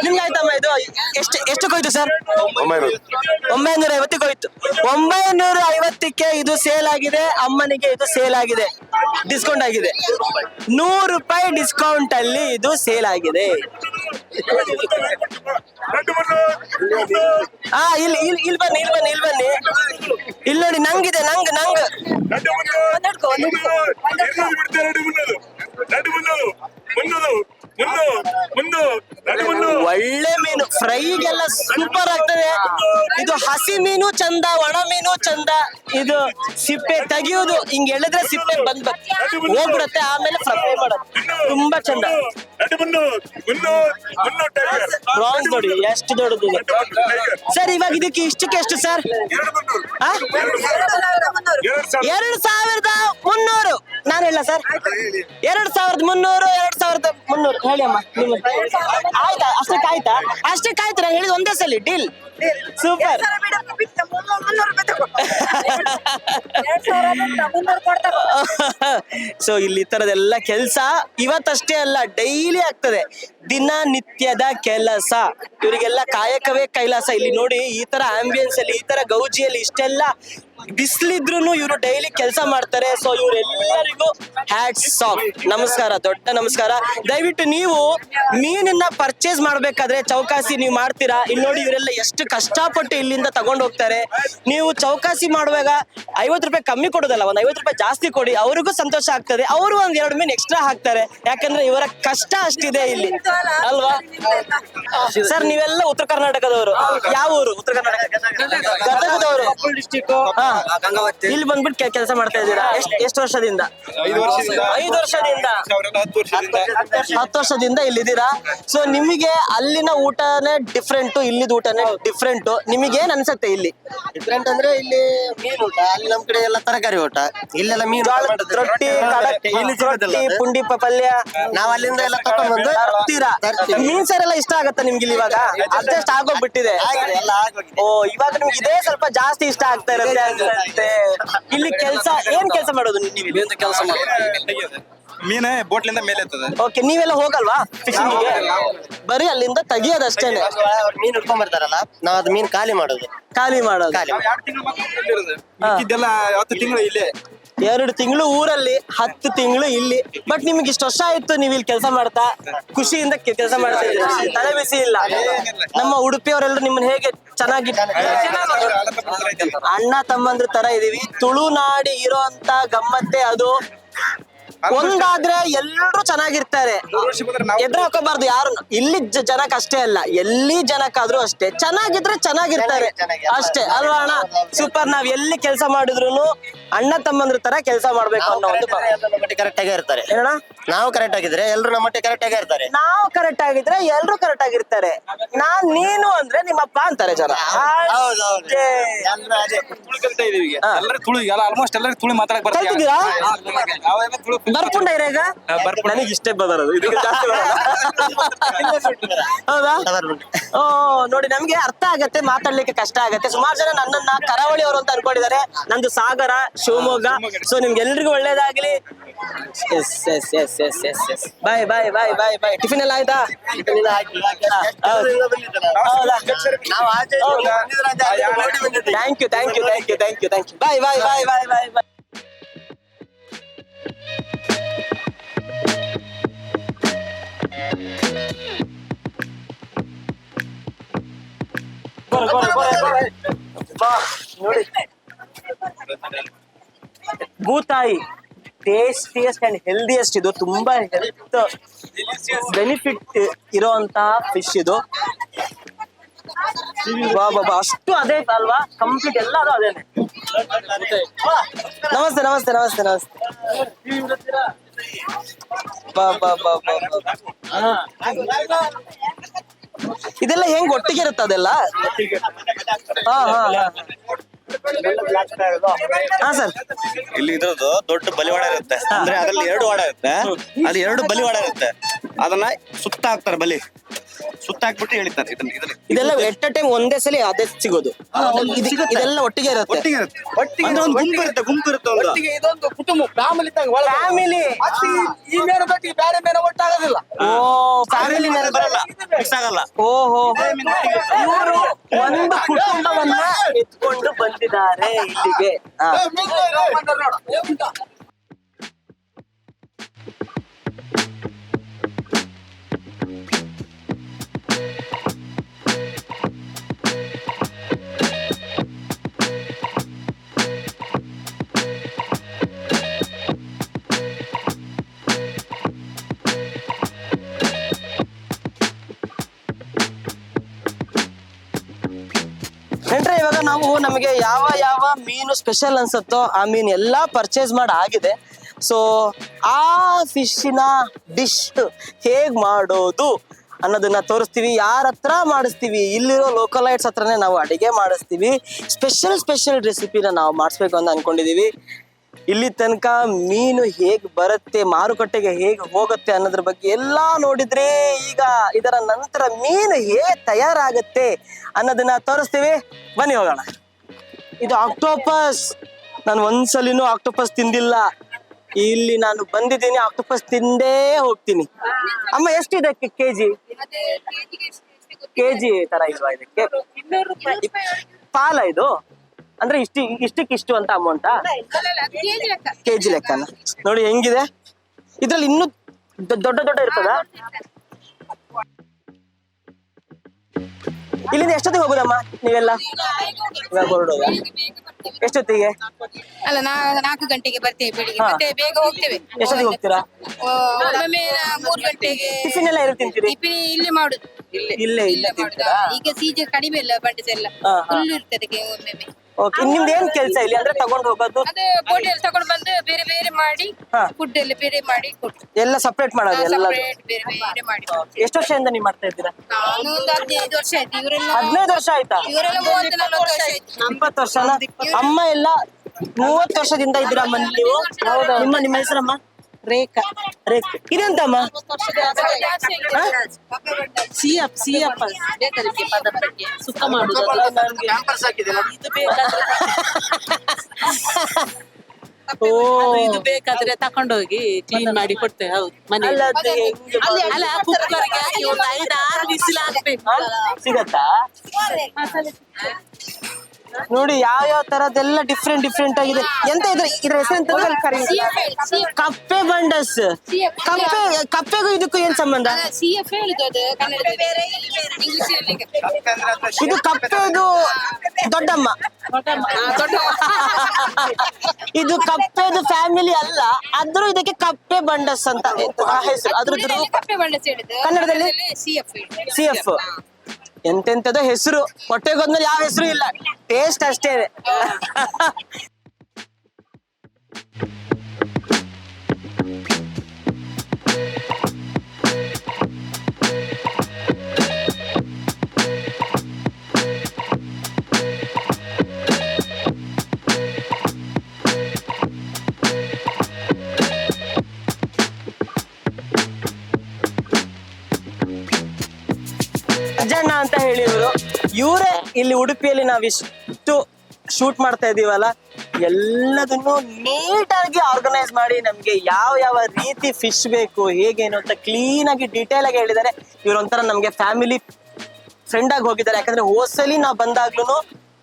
ನಿಮ್ಗೆ ಆಯ್ತಮ್ಮ ಇದು? ಎಷ್ಟು ಎಷ್ಟಕ್ಕೆ ಹೋಯ್ತು ಸರ್? ಒಂಬೈನೂರ. ಐವತ್ತಿಗೆ ಹೋಯ್ತು. ಒಂಬೈನೂರ ಐವತ್ತಕ್ಕೆ ಇದು ಸೇಲ್ ಆಗಿದೆ. ಅಮ್ಮನಿಗೆ ಇದು ಸೇಲ್ ಆಗಿದೆ. ಡಿಸ್ಕೌಂಟ್ ಆಗಿದೆ. ನೂರು ರೂಪಾಯಿ ಡಿಸ್ಕೌಂಟ್ ಅಲ್ಲಿ ಇದು ಸೇಲ್ ಆಗಿದೆ. ಹಾ ಇಲ್ಲಿ ಇಲ್ಲಿ ಇಲ್ಲಿ ಬನ್ನಿ ಇಲ್ಲಿ ಬನ್ನಿ ಇಲ್ಲಿ ಬನ್ನಿ. ಇಲ್ಲಿ ನೋಡಿ ನಂಗಿದೆ ನಂಗ್ ನಂಗ್. ಒಳ್ಳೆ ಮೀನು. ಫ್ರೈಗೆಲ್ಲ ಸೂಪರ್ ಆಗ್ತದೆ. ಇದು ಹಸಿ ಮೀನು ಚಂದ ಒಣ ಮೀನು ಚಂದ. ಇದು ಸಿಪ್ಪೆ ತೆಗಿಯೋದು ಹಿಂಗ್ ಎಳೆದ್ರೆ ಸಿಪ್ಪೆ ಬಂದ್ ಹೋಗ್ಬಿಡತ್ತೆ. ಆಮೇಲೆ ಫ್ರೈ ಮಾಡೋದು. ತುಂಬಾ ಚಂದ. ಪ್ರಾನ್ಸ್ ನೋಡಿ ಎಷ್ಟು ದೊಡ್ಡದಿದೆ. ಸರ್ ಇವಾಗ ಇದಕ್ಕೆ ಇಷ್ಟಕ್ಕೆ ಎಷ್ಟು ಸರ್? ಎರಡು ಸಾವಿರದ ಮುನ್ನೂರು. ನಾನು ಹೇಳ ಸರ್. ಎರಡು ಸಾವಿರದ ಮುನ್ನೂರು ಎರಡು ಸಾವಿರದ ಮುನ್ನೂರು. ಹೇಳಿ ಅಮ್ಮ ನಿಮ್ಮ ಆಯ್ತಾ ಅಷ್ಟಕ್ಕೆ ಆಯ್ತಾ? ಅಷ್ಟಕ್ಕೆ ಆಯ್ತು ನಾನು ಹೇಳಿದ ಒಂದೇ ಸಲ ಡೀಲ್. ಸೂಪರ್. ಸೊ ಇಲ್ಲಿ ಈ ತರದೆಲ್ಲ ಕೆಲಸ ಇವತ್ತಷ್ಟೇ ಅಲ್ಲ ಡೈಲಿ ಆಗ್ತದೆ. ದಿನನಿತ್ಯದ ಕೆಲಸ. ಇವರಿಗೆಲ್ಲ ಕಾಯಕವೇ ಕೈಲಾಸ. ಇಲ್ಲಿ ನೋಡಿ ಈ ತರ ಆಂಬಿಯನ್ಸ್ ಅಲ್ಲಿ, ಈ ತರ ಗೌಜಿಯಲ್ಲಿ ಇಷ್ಟೆಲ್ಲ ಬಿಸಿಲಿದ್ರು ಇವರು ಡೈಲಿ ಕೆಲಸ ಮಾಡ್ತಾರೆ. ಸೊ ಇವರೆಲ್ಲರಿಗೂ ಹ್ಯಾಟ್ಸ್ ಆಫ್ ನಮಸ್ಕಾರ ದೊಡ್ಡ ನಮಸ್ಕಾರ. ದಯವಿಟ್ಟು ನೀವು ಮೀನನ್ನ ಪರ್ಚೇಸ್ ಮಾಡ್ಬೇಕಾದ್ರೆ ಚೌಕಾಸಿ ನೀವು ಮಾಡ್ತೀರಾ? ಇಲ್ಲಿ ನೋಡಿ ಇವರೆಲ್ಲ ಎಷ್ಟು ಕಷ್ಟಪಟ್ಟು ಇಲ್ಲಿಂದ ತಗೊಂಡು ಹೋಗ್ತಾರೆ. ನೀವು ಚೌಕಾಸಿ ಮಾಡುವಾಗ ಐವತ್ತು ರೂಪಾಯಿ ಕಮ್ಮಿ ಕೊಡೋದಲ್ಲ ಒಂದ್ ಐವತ್ತು ರೂಪಾಯಿ ಜಾಸ್ತಿ ಕೊಡಿ ಅವ್ರಿಗೂ ಸಂತೋಷ ಆಗ್ತದೆ ಅವರು ಒಂದ್ ಎರಡು ಮೀನ್ ಎಕ್ಸ್ಟ್ರಾ ಹಾಕ್ತಾರೆ. ಯಾಕಂದ್ರೆ ಇವರ ಕಷ್ಟ ಅಷ್ಟಿದೆ ಇಲ್ಲಿ. ಅಲ್ವಾ? ಸರ್ ನೀವೆಲ್ಲ ಉತ್ತರ ಕರ್ನಾಟಕದವರು. ಯಾವ ಊರು? ಉತ್ತರ ಕರ್ನಾಟಕದವರು ಗದಗದವರು. ಹಾ. ಇಲ್ಲಿ ಬಂದ್ಬಿಟ್ಟು ಕೆಲಸ ಮಾಡ್ತಾ ಇದ್ದೀರಾ? ಎಷ್ಟ್ ಎಷ್ಟು ವರ್ಷದಿಂದ? ಐದು ವರ್ಷದಿಂದ. ಹತ್ತು ವರ್ಷದಿಂದ. ಇಲ್ಲಿದ್ದೀರಾ? ಸೊ ನಿಮಗೆ ಅಲ್ಲಿನ ಊಟನೇ ಡಿಫ್ರೆಂಟ್ ಇಲ್ಲಿದ ಊಟನೇ ಡಿಫ್ರೆಂಟ್ ನಿಮಗೆ ಏನ್ ಅನ್ಸುತ್ತೆ ಇಲ್ಲಿ? ಡಿಫ್ರೆಂಟ್ ಅಂದ್ರೆ ಇಲ್ಲಿ ಮೀನು ಊಟ ಅಲ್ಲಿ ನಮ್ ಕಡೆ ಎಲ್ಲ ತರಕಾರಿ ಊಟ. ಇಲ್ಲೆಲ್ಲ ಮೀನು ರೊಟ್ಟಿ. ಪುಂಡಿ ಪ- ಪಲ್ಯ. ನಾವ್ ಅಲ್ಲಿಂದ ಎಲ್ಲ ತಕೊಂಡ್ ಬಂದು ತರ್ತೀರಾ? ಮೀನ್ ಸರ್ ಎಲ್ಲ ಇಷ್ಟ ಆಗತ್ತ ನಿಮ್ಗೆ ಇಲ್ಲಿ ಇವಾಗ? ಅಡ್ಜಸ್ಟ್ ಆಗೋಗ್ಬಿಟ್ಟಿದೆ. ಆಗಿದೆ, ಎಲ್ಲ ಆಗೋಗಿದೆ. ಓ ಇವಾಗ ನಿಮ್ಗೆ ಇದೇ ಸ್ವಲ್ಪ ಜಾಸ್ತಿ ಇಷ್ಟ ಆಗ್ತಾ ಇರುತ್ತೆ ಇಲ್ಲಿ ಕೆಲಸ ಏನ್ ಕೆಲಸ ಮಾಡೋದು ನೀವು ಕೆಲಸ ಮೀನ ಬೋಟ್ಲಿಂದ ಮೇಲೆ ಎತ್ತದೆ. ಓಕೆ ನೀವೆಲ್ಲ ಹೋಗಲ್ವಾ ಫಿಶಿಂಗ್ ಬರೀ ಅಲ್ಲಿಂದ ತೆಗಿಯೋದಷ್ಟೇನೆ ಮೀನ್ ಹಿಡ್ಕೊಂಡ್ ಬರ್ತಾರಲ್ಲ ನಾವ್ ಅದ್ ಮೀನ್ ಖಾಲಿ ಮಾಡೋದು. ಖಾಲಿ ಮಾಡೋದು. ಖಾಲಿ ಹತ್ತು ತಿಂಗಳು ಇಲ್ಲೇ. ಎರಡು ತಿಂಗಳು ಊರಲ್ಲಿ, ಹತ್ತು ತಿಂಗಳು ಇಲ್ಲಿ. ಬಟ್ ನಿಮ್ಗೆ ಇಷ್ಟು ವರ್ಷ ಆಯ್ತು ನೀವು ಇಲ್ಲಿ ಕೆಲಸ ಮಾಡ್ತಾ? ಖುಷಿಯಿಂದ ಕೆಲಸ ಮಾಡ್ತಾ ತಲೆ ಬಿಸಿ ಇಲ್ಲ. ನಮ್ಮ ಉಡುಪಿಯವರೆಲ್ಲರೂ ನಿಮ್ಮನ್ನ ಹೇಗೆ ಚೆನ್ನಾಗಿ ಅಣ್ಣ, ತಮ್ಮಂದ್ರ ತರ ಇದೀವಿ. ತುಳುನಾಡಿ ಇರೋಂತ ಗಮ್ಮತ್ತೆ ಅದು. ಒಂದಾದ್ರೆ ಎಲ್ಲರೂ ಚೆನ್ನಾಗಿರ್ತಾರೆ. ಎದ್ರ ಹಾಕೋಬಾರ್ದು ಯಾರು? ಇಲ್ಲಿ ಜನಕ್ಕೆ ಅಷ್ಟೇ ಅಲ್ಲ. ಎಲ್ಲಿ ಜನಕ್ಕಾದ್ರೂ ಅಷ್ಟೇ. ಚೆನ್ನಾಗಿದ್ರೆ ಚೆನ್ನಾಗಿರ್ತಾರೆ. ಅಷ್ಟೇ. ಅಲ್ವಾ ಅಣ್ಣ? ಸೂಪರ್ ನಾವ್ ಎಲ್ಲಿ ಕೆಲಸ ಮಾಡಿದ್ರು ಅಣ್ಣ ತಮ್ಮಂದ್ರ ತರ ಕೆಲಸ ಮಾಡ್ಬೇಕು ಅನ್ನೋ ಒಂದು. ಕರೆಕ್ಟ್ ಆಗೇ ಇರ್ತಾರೆ. ಏನಣ್ಣ? ನಾವು ಕರೆಕ್ಟ್ ಆಗಿದ್ರೆ ಎಲ್ರು ನಮ್ಮ ಕರೆಕ್ಟ್ ಆಗೇ ಇರ್ತಾರೆ. ನಾವು ಕರೆಕ್ಟ್ ಆಗಿದ್ರೆ ಎಲ್ರು ಕರೆಕ್ಟ್ ಆಗಿರ್ತಾರೆ ನಾನ್ ನೀನು ಅಂದ್ರೆ ನಿಮ್ಮಪ್ಪ ಅಂತಾರೆ ಜನ. ಹೌದು, ಹೌದು. ಅಷ್ಟೇ. ಅದೇ. ಕಲಿತಾ ಇದೀವಿ ಎಲ್ಲರೂ ತುಳು ಆಲ್ಮೋಸ್ಟ್ ಎಲ್ಲರೂ ತುಳು ಮಾತಾಡಕ್ ಬರ್ತಾರೆ ತುಳು ಬರ್ಪುಂಡ ನನಗೆ ಇಷ್ಟೇ ಬದರದು ಇದಕ್ಕೆ ಜಾಸ್ತಿ ಬರಲ್ಲ. ಹೌದಾ? ಓ ನೋಡಿ ನಮ್ಗೆ ಅರ್ಥ ಆಗತ್ತೆ ಮಾತಾಡ್ಲಿಕ್ಕೆ ಕಷ್ಟ ಆಗತ್ತೆ. ಸುಮಾರು ಜನ ನನ್ನನ್ನ ಕರಾವಳಿ ಅವರು ಅಂತ ಅನ್ಕೊಂಡಿದ್ದಾರೆ. ನಂದು ಸಾಗರ ಶಿವಮೊಗ್ಗ. ಸೊ ನಿಮ್ಗೆ ಎಲ್ರಿಗೂ ಒಳ್ಳೇದಾಗ್ಲಿ. Yes yes yes yes yes yes bye bye bye bye bye tiffin ಎಲ್ಲ ಆಯ್ತಾ. Thank you thank you thank you thank you thank you bye bye bye bye bye bye ನೋಡಿ ಭೂತಾಯಿ ಟೇಸ್ಟಿಯಸ್ಟ್ ಅಂಡ್ ಹೆಲ್ದಿಯಸ್ಟ್ ಇದು ತುಂಬಾ health benefit ಇರೋಂತಹ fish ಇದು. ಬಾ ಬಾ ಬಾ, ಅಷ್ಟು ಅದೇ ಅಲ್ವಾ? ಕಂಪ್ಲೀಟ್ ಎಲ್ಲ ಅದು ಅದೇನೆ. ನಮಸ್ತೆ ನಮಸ್ತೆ ನಮಸ್ತೆ ನಮಸ್ತೆ. ಇದೆಲ್ಲ ಹೆಂಗ್ ಒಟ್ಟಿಗೆ ಇರುತ್ತ ಅದೆಲ್ಲ? ಹಾ ಹಾ ಹಾ. ಹಾ ಸರ್. ಇಲ್ಲಿ ಇದ್ರದ್ದು ದೊಡ್ಡ ಬಲಿವಾಡ ಇರುತ್ತೆ. ಅಂದ್ರೆ ಅದ್ರಲ್ಲಿ ಎರಡು ವಾಡ ಇರುತ್ತೆ. ಅಲ್ಲಿ ಎರಡು ಬಲಿವಾಡ ಇರುತ್ತೆ. ಅದನ್ನ ಸುತ್ತ ಹಾಕ್ತಾರೆ ಬಲಿ. ಸುತ್ತ ಹಾಕ್ಬಿಟ್ಟು ಇದನ್ನ ಇದನ್ನ ಇದೆಲ್ಲ ಎಟ್ ಟೈಮ್ ಒಂದೇ ಸಲ ಅದೇ ಸಿಗೋದು. ಇದು- ಇದೆಲ್ಲ ಒಟ್ಟಿಗೆ ಇರುತ್ತೆ. ಒಟ್ಟಿಗೆ ಇರುತ್ತೆ. ಅಂದ್ರೆ ಒಂದು ಗುಂಪು ಇರುತ್ತೆ ಗುಂಪು ಇರುತ್ತೆ ಒಟ್ಟಿಗೆ ಇದೊಂದು ಕುಟುಂಬ ಫ್ಯಾಮಿಲಿ ಫ್ಯಾಮಿಲಿ ಈ ಮೇನು ಬಟ್ಟಿ ಈ ಬೇರೆ ಮೇನು ಒಟ್ಟಾಗೋದಿಲ್ಲ ಓ ಫ್ಯಾಮಿಲಿ ಬರಲ್ಲ. ಮಿಕ್ಸ್ ಆಗಲ್ಲ. ಓಹೋ ಇವರು ಒಂದು ಕುಟುಂಬವನ್ನ ಎತ್ಕೊಂಡು ಬಂದಿದ್ದಾರೆ ಇಲ್ಲಿಗೆ. ಹಾ. ಇವಾಗ ನಾವು ನಮಗೆ ಯಾವ ಯಾವ ಮೀನು ಸ್ಪೆಷಲ್ ಅನ್ಸುತ್ತೋ ಆ ಮೀನು ಎಲ್ಲಾ ಪರ್ಚೇಸ್ ಮಾಡಿ ಆಗಿದೆ. ಸೊ ಆ ಫಿಶ್ನ ಡಿಶ್ ಹೇಗ್ ಮಾಡೋದು ಅನ್ನೋದನ್ನ ತೋರಿಸ್ತೀವಿ. ಯಾರ ಹತ್ರ ಮಾಡಿಸ್ತೀವಿ? ಇಲ್ಲಿರೋ ಲೋಕಲೈಟ್ಸ್ ಹತ್ರನೇ ನಾವು ಅಡಿಗೆ ಮಾಡಿಸ್ತೀವಿ. ಸ್ಪೆಷಲ್ ಸ್ಪೆಷಲ್ ರೆಸಿಪಿನ ನಾವು ಮಾಡಿಸ್ಬೇಕು ಅಂತ ಅನ್ಕೊಂಡಿದೀವಿ. ಇಲ್ಲಿ ತನಕ ಮೀನು ಹೇಗ್ ಬರುತ್ತೆ ಮಾರುಕಟ್ಟೆಗೆ ಹೇಗೆ ಹೋಗುತ್ತೆ ಅನ್ನೋದ್ರ ಬಗ್ಗೆ ಎಲ್ಲಾ ನೋಡಿದ್ರೆ ಈಗ ಇದರ ನಂತರ ಮೀನು ಹೇಗೆ ತಯಾರಾಗುತ್ತೆ ಅನ್ನೋದನ್ನ ತೋರಿಸ್ತೀವಿ. ಬನ್ನಿ ಹೋಗೋಣ. ಇದು ಆಕ್ಟೋಪಸ್. ನಾನು ಒಂದ್ಸಲಿನೂ ಆಕ್ಟೋಪಸ್ ತಿಂದಿಲ್ಲ. ಇಲ್ಲಿ ನಾನು ಬಂದಿದ್ದೀನಿ ಆಕ್ಟೋಪಸ್ ತಿಂದೇ ಹೋಗ್ತೀನಿ. ಅಮ್ಮ ಎಷ್ಟಿದೆ ಕೆಜಿ? ಕೆಜಿ ತರ ಇಲ್ವಾ ಇದಕ್ಕೆ? ಪಾಲ ಇದು? ಅಂದ್ರೆ ಇಷ್ಟು ಇಷ್ಟಕ್ಕೆ ಇಷ್ಟು ಅಂತ ಅಮೌಂಟಾ ಕೆಜಿ ಲೆಕ್ಕನ ನೋಡಿ ಹೆಂಗಿದೆ? ಇದ್ರಲ್ಲಿ ಇನ್ನು ದೊಡ್ಡ ದೊಡ್ಡ ಇರ್ತದ? ಇಲ್ಲಿಂದ ಎಷ್ಟೊತ್ತಿಗೆ ಹೋಗುದಮ್ಮ ನೀವೆಲ್ಲ? ಇವಾಗ ಹೊರಡೋದ? ಎಷ್ಟೊತ್ತಿಗೆ? ಅಲ್ಲ ನಾ ನಾಲ್ಕು ಗಂಟೆಗೆ ಬರ್ತೇವೆ ಬೆಳಿಗ್ಗೆ. ಮತ್ತೆ ಬೇಗ ಹೋಗ್ತೇವೆ. ಎಷ್ಟೊತ್ತಿಗೆ ಹೋಗ್ತೀರಾ? ಒಮ್ಮೆ ಮೂರು ಗಂಟೆಗೆ ಟಿಫಿನ್ ಎಲ್ಲ ಎಲ್ಲಿ ತಿಂತೀರಿ? ಟಿಫಿನ್ ಇಲ್ಲೇ ಮಾಡುದು. ಇಲ್ಲೇ ಇಲ್ಲೇ ಇಲ್ಲೇ ಮಾಡುದು. ತಿಂತೀರಾ ಈಗ ಸೀಜೆ ಕಡಿಮೆ ಇಲ್ಲ ಬಂಡಿಸ್ ಎಲ್ಲ ಹಾ, ಇರ್ತದೆ ಒಮ್ಮೊಮ್ಮೆ. ಓಕೆ ನಿಮ್ದು ಏನ್ ಕೆಲಸ ಇಲ್ಲ? ಅಂದ್ರೆ ತಗೊಂಡು ಹೋಗೋದು? ಅದು ಬೋಟಿಯಲ್ಲಿ ತಗೊಂಡು ಬಂದು ಬೇರೆ ಬೇರೆ ಮಾಡಿ ಹಾ. ಫುಡ್ ಎಲ್ಲ ಬೇರೆ ಮಾಡಿ ಕೊಟ್ಟು. ಎಲ್ಲ ಸಪ್ರೇಟ್ ಮಾಡೋದು ಎಲ್ಲ ಸಪರೇಟ್ ಬೇರೆ ಬೇರೆ ಮಾಡಿ. ಎಷ್ಟು ವರ್ಷದಿಂದ ನೀವು ಮಾಡ್ತಾ ಇದ್ದೀರಾ? ನಾನು ಒಂದು ಹದಿನೈದು ವರ್ಷ ಆಯ್ತು. ಇವರೆಲ್ಲ ಹದಿನೈದು ವರ್ಷ ಆಯ್ತಾ? ಇವರೆಲ್ಲ ಮೂವತ್ತು ನಲ್ವತ್ತು ವರ್ಷ ಆಯ್ತು. ಇಪ್ಪತ್ತು ವರ್ಷನ? ಅಮ್ಮ ಎಲ್ಲ ಮೂವತ್ತು ವರ್ಷದಿಂದ ಇದ್ದೀರಾ ಅಮ್ಮ ನೀವು ನಿಮ್ಮ ನಿಮ್ಮ ಹೆಸರಮ್ಮ? ರೇಖಾ. ಇದೆಂತಮ್ಮ? ಪದಾರ್ಥಕ್ಕೆ ಸುಕ್ಕ ಮಾಡುದು. ಇದು ಬೇಕಾದ್ರೆ ಓ. ಹೋಗಿ ಇದು ಬೇಕಾದ್ರೆ ತಕೊಂಡೋಗಿ ಕ್ಲೀನ್ ಮಾಡಿ ಕೊಡ್ತೇವೆ ಹೌದು ಮನೆ ಅಲ್ಲ ಕುಕ್ಕರ್ಗೆ ಹಾಕಿ ಒಂದು ಐದು ಆರು ಬಿಸಿಲು ಹಾಕ್ಬೇಕು. ಹಾ? ಸಿಗತ್ತಾ? ನೋಡಿ ಯಾವ ಯಾವ ತರದೆಲ್ಲ ಡಿಫ್ರೆಂಟ್ ಡಿಫ್ರೆಂಟ್ ಆಗಿದೆ. ಎಂತ ಇದ್ರ ಇದ್ರ ಹೆಸರು ಎಂತ ಕಪ್ಪೆ ಬಂಡಸ್. ಕಪ್ಪೆ ಕಪ್ಪೆಗೂ ಇದಕ್ಕೂ ಏನ್ ಸಂಬಂಧ? ಸಿ ಎಫ್ ಅದು ಕನ್ನಡದಲ್ಲಿ. ಇಂಗ್ಲಿಷ್ ಅಲ್ಲಿ ಇದು ಕಪ್ಪೆದು ದೊಡ್ಡಮ್ಮ. ಇದು ಕಪ್ಪೆದು ಫ್ಯಾಮಿಲಿ ಅಲ್ಲ ಆದ್ರೂ ಇದಕ್ಕೆ ಕಪ್ಪೆ ಬಂಡಸ್ ಅಂತ ಹೆಸರು. ಅದ್ರದ್ದು ಕನ್ನಡದಲ್ಲಿ ಸಿ ಎಫ್ ಎಂತೆಂತದೋ ಹೆಸರು. ಹೊಟ್ಟೆಗೆ ಹೋದ್ಮೇಲೆ ಯಾವ ಹೆಸರು ಇಲ್ಲ. ಟೇಸ್ಟ್ ಅಷ್ಟೇ ಇವರು ಇಲ್ಲಿ ಉಡುಪಿಯಲ್ಲಿ ನಾವಿಷ್ಟು ಶೂಟ್ ಮಾಡ್ತಾ ಇದೀವಲ್ಲ, ಎಲ್ಲದನ್ನು ನೀಟಾಗಿ ಆರ್ಗನೈಸ್ ಮಾಡಿ ನಮ್ಗೆ ಯಾವ ಯಾವ ರೀತಿ ಫಿಶ್ ಬೇಕು, ಹೇಗೇನು ಅಂತ ಕ್ಲೀನ್ ಆಗಿ ಡೀಟೇಲ್ ಆಗಿ ಹೇಳಿದ್ದಾರೆ. ಇವ್ರೊಂಥರ ನಮ್ಗೆ ಫ್ಯಾಮಿಲಿ ಫ್ರೆಂಡ್ ಆಗಿ ಹೋಗಿದ್ದಾರೆ. ಯಾಕಂದ್ರೆ ನಾವು ನಾವ್ ಬಂದಾಗ್ಲೂ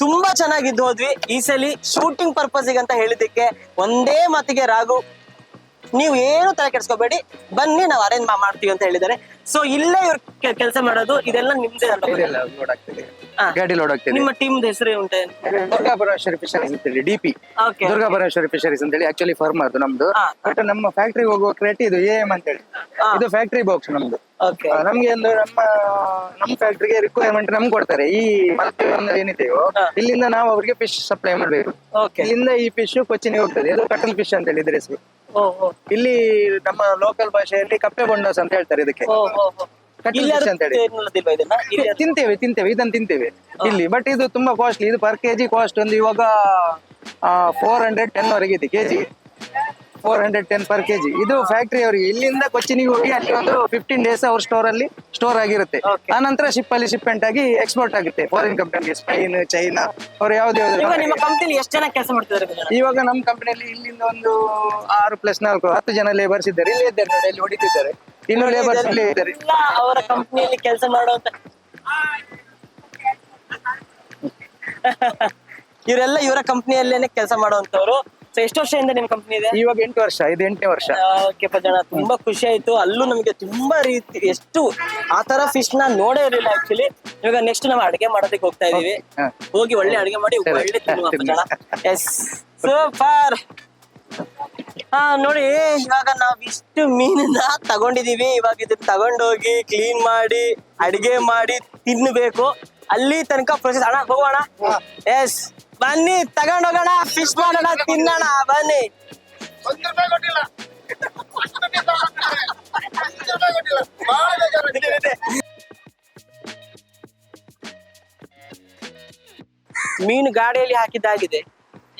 ತುಂಬಾ ಚೆನ್ನಾಗಿದ್ದು ಹೋದ್ವಿ. ಈ ಸಲಿ ಶೂಟಿಂಗ್ ಪರ್ಪಸ್ ಅಂತ ಹೇಳಿದಕ್ಕೆ ಒಂದೇ ಮಾತಿಗೆ ರಾಘು ನೀವು ಏನು ತಲೆ ಕೆಡಿಸ್ಕೋಬೇಡಿ. ಬನ್ನಿ ನಾವು ಅರೇಂಜ್ ಮಾಡ್ತೀವಿ ಅಂತ ಹೇಳಿದ್ದಾರೆ. ಸೊ ಇಲ್ಲೇ ಇವ್ರ ಕೆಲಸ ಮಾಡೋದು ಇದೆಲ್ಲ ನಿಮ್ದೇ ಗಾಡಿ ಲೋಡ್ ಆಗ್ತದೆ. ನಿಮ್ಮ ಟೀಮ್ ಹೆಸರು ಉಂಟೆ ದುರ್ಗಾ ಪರಮೇಶ್ವರಿ ಫಿಶರೀಸ್ ಅಂತೇಳಿ DP okay Durga Parameshwari fisheries ಅಂತೇಳಿ ಆಕ್ಚುಲಿ ಫರ್ಮ್ ಅದು ನಮ್ದು. ಹಾ. ಬಟ್ ನಮ್ಮ ಫ್ಯಾಕ್ಟ್ರಿ ಹೋಗುವ ಕ್ರೇಟ್ ಇದು ಎ ಎಂ ಅಂತ ಹೇಳಿ. ಇದು ಫ್ಯಾಕ್ಟ್ರಿ ಬಾಕ್ಸ್ ನಮ್ದು. ಓಕೆ ಆ, ನಮ್ಗೆ ಒಂದು ನಮ್ಮ ನಮ್ಮ ಫ್ಯಾಕ್ಟ್ರಿಗೆ ರಿಕ್ವೈರ್ಮೆಂಟ್ ನಮ್ಗೆ ಕೊಡ್ತಾರೆ. ಈ ಏನಿದೆಯೋ ಹಾ. ಇಲ್ಲಿಂದ ನಾವು ಅವರಿಗೆ ಫಿಶ್ ಸಪ್ಲೈ ಮಾಡ್ಬೇಕು. ಓಕೆ ಇಲ್ಲಿಂದ ಈ ಫಿಶ್ ಕೊಚ್ಚಿನಿಗೆ ಹೋಗ್ತದೆ. ಇದು ಕಟಲ್ ಫಿಶ್ ಅಂತ ಹೇಳಿದ್ರೆ ಇದ್ರ ಹೆಸರು. ಇಲ್ಲಿ ನಮ್ಮ ಲೋಕಲ್ ಭಾಷೆಯಲ್ಲಿ ಕಪ್ಪೆ ಬೊಂಡಸ್ ಅಂತ ಹೇಳ್ತಾರೆ ಇದಕ್ಕೆ. fish ಅಂತ ಹೇಳಿ. ತಿಂತೇವೆ ತಿಂತೇವೆ ಇದನ್ನ ತಿಂತೇವೆ. ಇಲ್ಲಿ ಬಟ್ ಇದು ತುಂಬಾ ಕಾಸ್ಟ್ಲಿ ಇದು ಪರ್ ಕೆಜಿ ಕಾಸ್ಟ್ ಒಂದು ಇವಾಗ ಫೋರ್ ಹಂಡ್ರೆಡ್ ಟೆನ್ ವರೆಗೆ ಇದೆ KG four hundred ten per KG ಇದು ಫ್ಯಾಕ್ಟ್ರಿ ಅವರಿಗೆ. ಇಲ್ಲಿಂದ ಕೊಚ್ಚಿನಿಗೆ ಹೋಗಿ ಅಲ್ಲಿ ಒಂದು ಫಿಫ್ಟೀನ್ ಡೇಸ್ ಅವ್ರ ಸ್ಟೋರ್ ಅಲ್ಲಿ ಸ್ಟೋರ್ ಆಗಿರುತ್ತೆ. ಆ ನಂತರ ಶಿಪ್ ಅಲ್ಲಿ ಶಿಪ್ಮೆಂಟ್ ಆಗಿ ಎಕ್ಸ್ಪೋರ್ಟ್ ಆಗುತ್ತೆ. ಫಾರಿನ್ ಕಂಪನಿಗೆ ಸ್ಪೈನ್ ಚೈನಾ ಅವ್ರು ಯಾವ್ದು ಇವಾಗ ನಿಮ್ಮ ಕಂಪನಿ ಎಷ್ಟು ಜನ ಕೆಲಸ ಮಾಡ್ತಿದ್ದಾರೆ? ಇವಾಗ? ನಮ್ಮ ಕಂಪನಿಯಲ್ಲಿ ಇಲ್ಲಿಂದ ಒಂದು ಆರು ಪ್ಲಸ್ ನಾಲ್ಕು ಹತ್ತು ಜನ ಲೇಬರ್ಸ್ ಇದ್ದಾರೆ. ಇಲ್ಲಿ ಇದ್ದಾರೆ ನೋಡಿ ಇಲ್ಲಿ ಹೊಡಿತಿದ್ದಾರೆ. ಇನ್ನು ಲೇಬರ್ಸ್ ಇಲ್ಲಿ ಇದ್ದಾರೆ. ಅವರ ಕಂಪನಿಯಲ್ಲಿ ಕೆಲಸ ಮಾಡುವಂತ ಇವರೆಲ್ಲ ಇವರ ಕಂಪನಿಯಲ್ಲೇನೆ ಕೆಲಸ ಮಾಡುವಂತವ್ರು ಸೊ ಎಷ್ಟು ವರ್ಷದಿಂದ ನಿಮ್ ಕಂಪ್ನಿ ಇದೆ? ಇವಾಗ ಎಂಟು ವರ್ಷ ಇದು ಎಂಟನೇ ವರ್ಷ. ಓಕೆ ಜನ ತುಂಬಾ ಖುಷಿ ಆಯ್ತು. ಅಲ್ಲೂ ನಮಗೆ ತುಂಬಾ ರೀತಿ ಎಷ್ಟು ಆ ತರ ಫಿಶ್ನ ನೋಡೇ ಇರಲಿಲ್ಲ ಆಕ್ಚುಲಿ ಇವಾಗ ನೆಕ್ಸ್ಟ್ ನಾವು ಅಡಿಗೆ ಮಾಡೋದಕ್ಕೆ ಹೋಗ್ತಾ ಇದೀವಿ. ಹೋಗಿ ಒಳ್ಳೆ ಅಡಿಗೆ ಮಾಡಿ ಒಳ್ಳೆ ತಿನ್ನುವ ಎಸ್ ಸೂಪರ್ ಹಾ ನೋಡಿ ಇವಾಗ ನಾವ್ ಇಷ್ಟು ಮೀನನ್ನ ತಗೊಂಡಿದೀವಿ. ಇವಾಗ ಇದನ್ನ ತಗೊಂಡೋಗಿ ಕ್ಲೀನ್ ಮಾಡಿ ಅಡಿಗೆ ಮಾಡಿ ತಿನ್ಬೇಕು. ಅಲ್ಲಿ ತನಕ ಪ್ರೊಸೆಸ್ ಅಣ್ಣ ಹೋಗೋಣ ಎಸ್ ಬನ್ನಿ, ತಗೊಂಡೋಗೋಣ ಫಿಶ್ ಮಾಡೋಣ, ತಿನ್ನೋಣ, ಬನ್ನಿ. ಮೀನು ಗಾಡಿಯಲ್ಲಿ ಹಾಕಿದ್ದಾಗಿದೆ.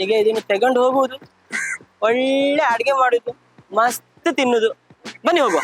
ಈಗ ಇದನ್ನು ತಗೊಂಡು ಹೋಗುವುದು. ಒಳ್ಳೆ ಅಡಿಗೆ ಮಾಡುದು ಮಸ್ತ್ ತಿನ್ನುದು ಬನ್ನಿ ಹೋಗುವ.